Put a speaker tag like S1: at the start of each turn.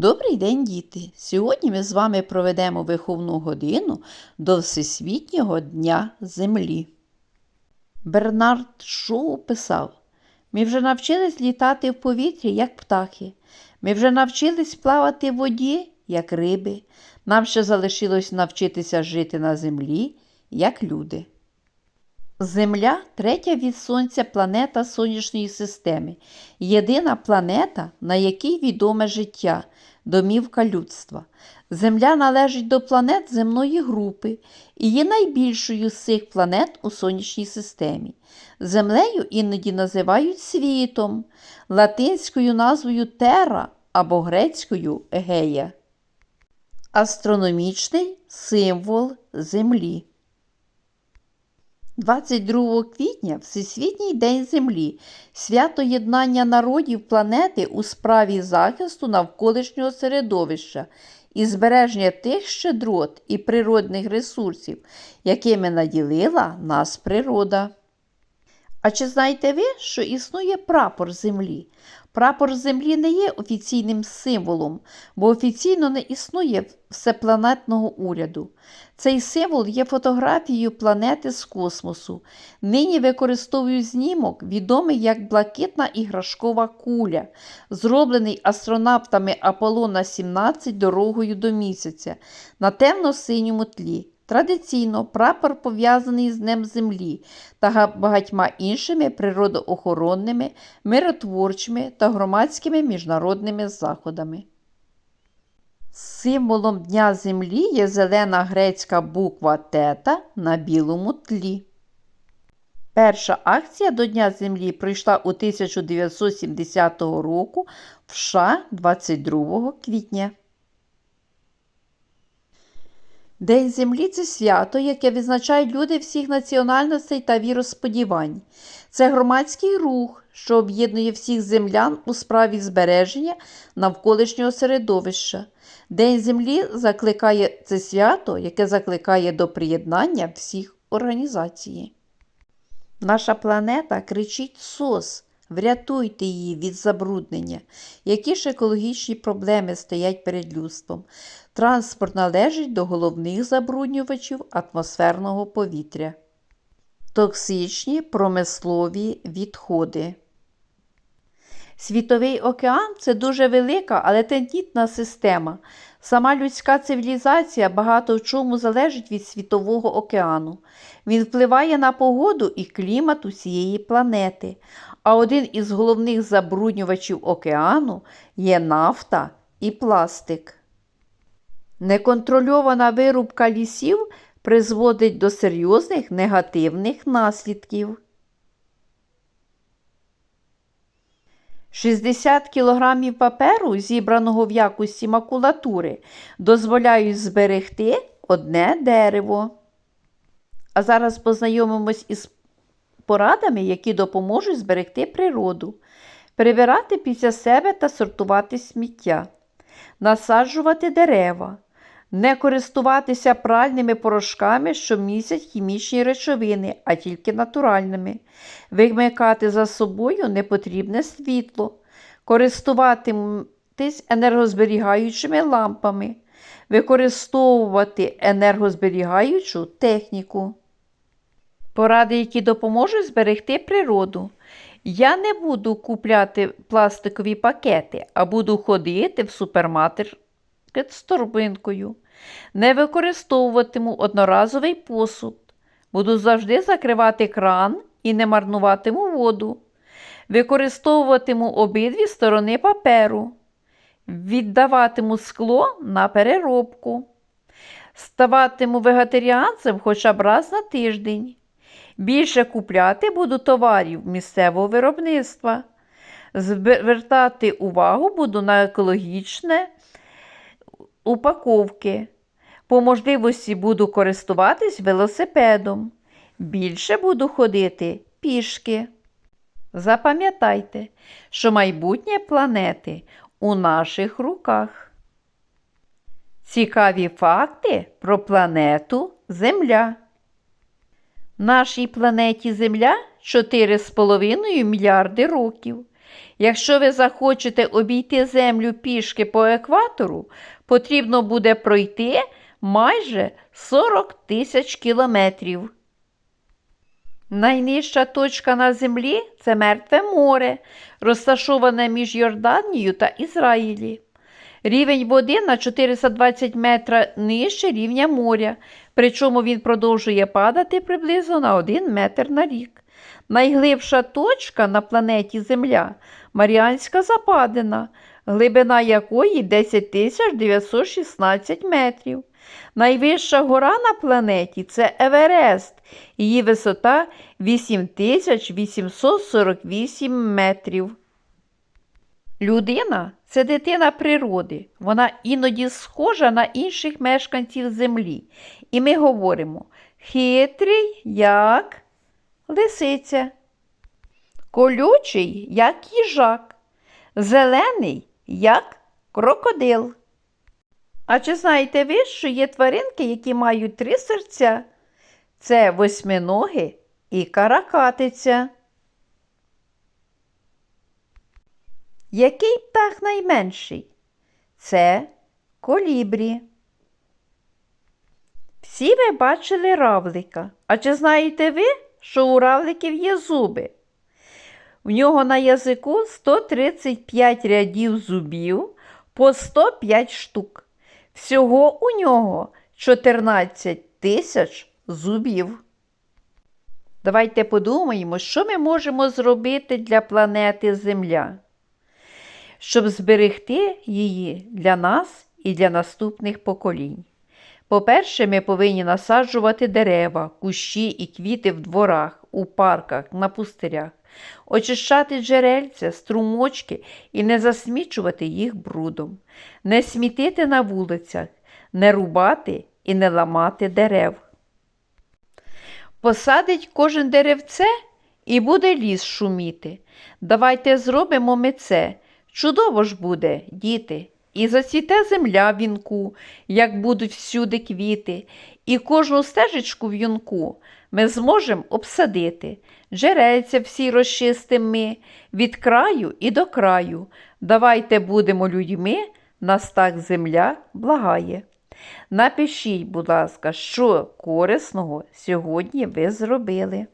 S1: Добрий день, діти! Сьогодні ми з вами проведемо виховну годину до Всесвітнього Дня Землі. Бернард Шоу писав: Ми вже навчились літати в повітрі, як птахи. Ми вже навчились плавати в воді, як риби. Нам ще залишилось навчитися жити на землі, як люди. Земля третя від Сонця планета Сонячної системи, єдина планета, на якій відоме життя, домівка людства. Земля належить до планет земної групи і є найбільшою з цих планет у сонячній системі. Землею іноді називають світом, латинською назвою Тера або грецькою Егея. Астрономічний символ Землі. 22 квітня Всесвітній день Землі, свято єднання народів планети у справі захисту навколишнього середовища і збереження тих щедрот і природних ресурсів, якими наділила нас природа. А чи знаєте ви, що існує прапор землі? Прапор землі не є офіційним символом, бо офіційно не існує всепланетного уряду. Цей символ є фотографією планети з космосу. Нині використовують знімок, відомий як блакитна іграшкова куля, зроблений астронавтами Аполлона 17 дорогою до місяця на темно-синьому тлі. Традиційно прапор пов'язаний з Днем Землі та багатьма іншими природоохоронними, миротворчими та громадськими міжнародними заходами. Символом Дня Землі є зелена грецька буква тета на білому тлі. Перша акція до Дня Землі пройшла у 1970 року в США 22 квітня. День землі це свято, яке відзначають люди всіх національностей та віросподівань. Це громадський рух, що об'єднує всіх землян у справі збереження навколишнього середовища. День землі закликає це свято, яке закликає до приєднання всіх організацій. Наша планета кричить СОС. Врятуйте її від забруднення. Які ж екологічні проблеми стоять перед людством? Транспорт належить до головних забруднювачів атмосферного повітря. Токсичні промислові відходи. Світовий океан це дуже велика, але тендітна система. Сама людська цивілізація багато в чому залежить від Світового океану. Він впливає на погоду і клімат усієї планети. А один із головних забруднювачів океану є нафта і пластик. Неконтрольована вирубка лісів призводить до серйозних негативних наслідків. 60 кг паперу, зібраного в якості макулатури, дозволяють зберегти одне дерево. А зараз познайомимось із порадами, які допоможуть зберегти природу, прибирати після себе та сортувати сміття, насаджувати дерева, не користуватися пральними порошками, що містять хімічні речовини, а тільки натуральними, вимикати за собою непотрібне світло, користуватись енергозберігаючими лампами, використовувати енергозберігаючу техніку. Поради, які допоможуть зберегти природу. Я не буду купляти пластикові пакети, а буду ходити в супермаркет з торбинкою. Не використовуватиму одноразовий посуд. Буду завжди закривати кран і не марнуватиму воду. Використовуватиму обидві сторони паперу. Віддаватиму скло на переробку. Ставатиму вегетаріанцем хоча б раз на тиждень. Більше купляти буду товарів місцевого виробництва. Звертати увагу буду на екологічне упаковки. По можливості буду користуватись велосипедом. Більше буду ходити пішки. Запам'ятайте, що майбутнє планети у наших руках. Цікаві факти про планету Земля. Нашій планеті Земля 4,5 мільярди років. Якщо ви захочете обійти землю пішки по екватору, потрібно буде пройти майже 40 тисяч кілометрів. Найнижча точка на землі це Мертве море, розташоване між Йорданією та Ізраїлі. Рівень води на 420 метра нижче рівня моря, причому він продовжує падати приблизно на 1 метр на рік. Найглибша точка на планеті Земля Маріанська Западина, глибина якої 10 916 метрів. Найвища гора на планеті це Еверест. Її висота 8848 метрів. Людина це дитина природи. Вона іноді схожа на інших мешканців землі. І ми говоримо хитрий, як лисиця, колючий, як їжак, зелений, як крокодил. А чи знаєте ви, що є тваринки, які мають три серця? Це восьминоги і каракатиця. Який птах найменший? Це колібрі. Всі ви бачили равлика. А чи знаєте ви, що у равликів є зуби? В нього на язику 135 рядів зубів по 105 штук. Всього у нього 14 тисяч зубів. Давайте подумаємо, що ми можемо зробити для планети Земля, щоб зберегти її для нас і для наступних поколінь. По-перше, ми повинні насаджувати дерева, кущі і квіти в дворах, у парках, на пустирях, очищати джерельця, струмочки і не засмічувати їх брудом, не смітити на вулицях, не рубати і не ламати дерев. Посадить кожен деревце і буде ліс шуміти. Давайте зробимо ми це. Чудово ж буде, діти. І зацвіте земля в вінку, як будуть всюди квіти, і кожну стежечку в юнку ми зможемо обсадити. Джерельця всі розчистим ми, від краю і до краю. Давайте будемо людьми, нас так земля благає. Напишіть, будь ласка, що корисного сьогодні ви зробили.